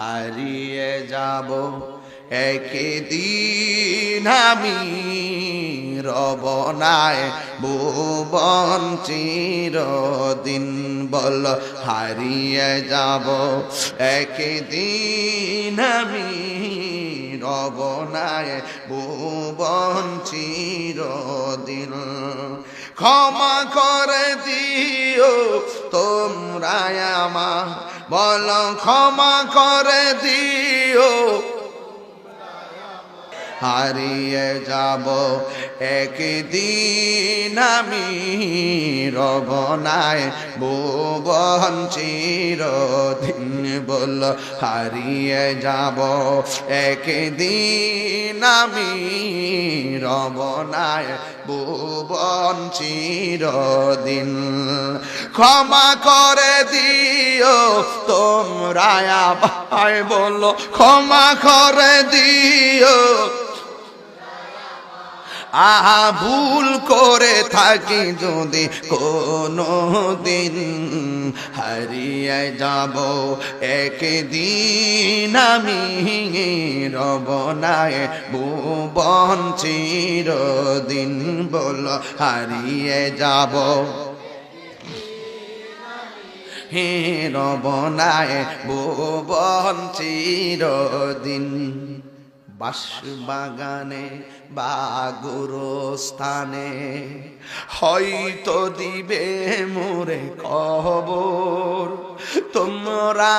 হারিয়ে যাব। একদিন আমি রবনায় ভুবন চিরদিন বল হারিয়ে যাব। একদিন আমি রবনায় ভুবন চিরদিন। ক্ষমা করে দিও তোমরা আমার। বল, ক্ষমা করে দিও। হারিয়ে যাব, একদিন আমি রবনায় ভুবন চিরদিন বল, হারিয়ে যাব, একদিন আমি রবনায় ভুবন চিরদিন। ক্ষমা করে দিও তোমরা ভাই বলো ক্ষমা করে দিও আহা, ভুল করে থাকি যদি কোনো দিন হারিয়ে যাব। একদিন আমি রবনায় ভুবন চিরদিন বল হারিয়ে যাব। হে রবনায় ভুবন চিরদিন বাস বাগানে বাগুর স্থানে হয়তো দিবে মোরে খবর তোমরা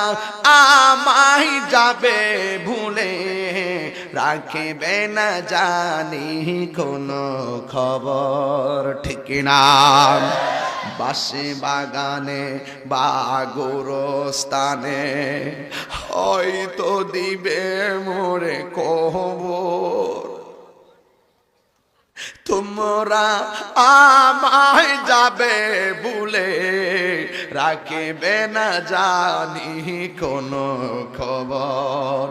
আমাই যাবে ভুলে। রাখবে না জানি কোনো খবর। ঠিক না? বাসে বাগানে বাগুর স্থানে হয়তো দিবে মোরে কবর। তোমরা আমায় যাবে ভুলে রাখিবে না জানি কোনো খবর।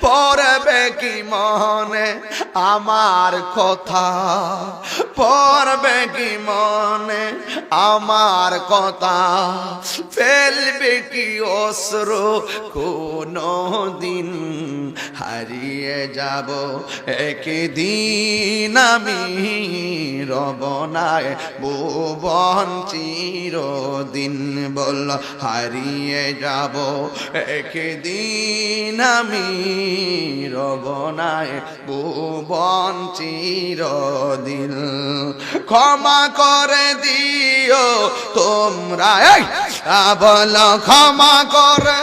পড়বে কি মনে আমার কথা? পড়বে কি মনে আমার কথা? ফেলবে কি অস্র কোনো দিন হারিয়ে যাব। একদিন আমি রবনায় ভুবন চিরদিন। বল হারিয়ে যাব, একদিন আমি রবনায় ভুবন চিরদিন। ক্ষমা করে দিও তোমরা। বল ক্ষমা করে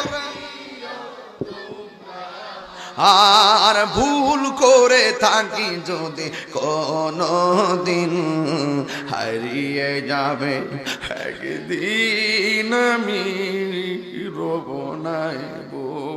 আর ভুল করে থাকি যদি কোনো দিন হারিয়ে যাবে একদিন আমি রব নাই বল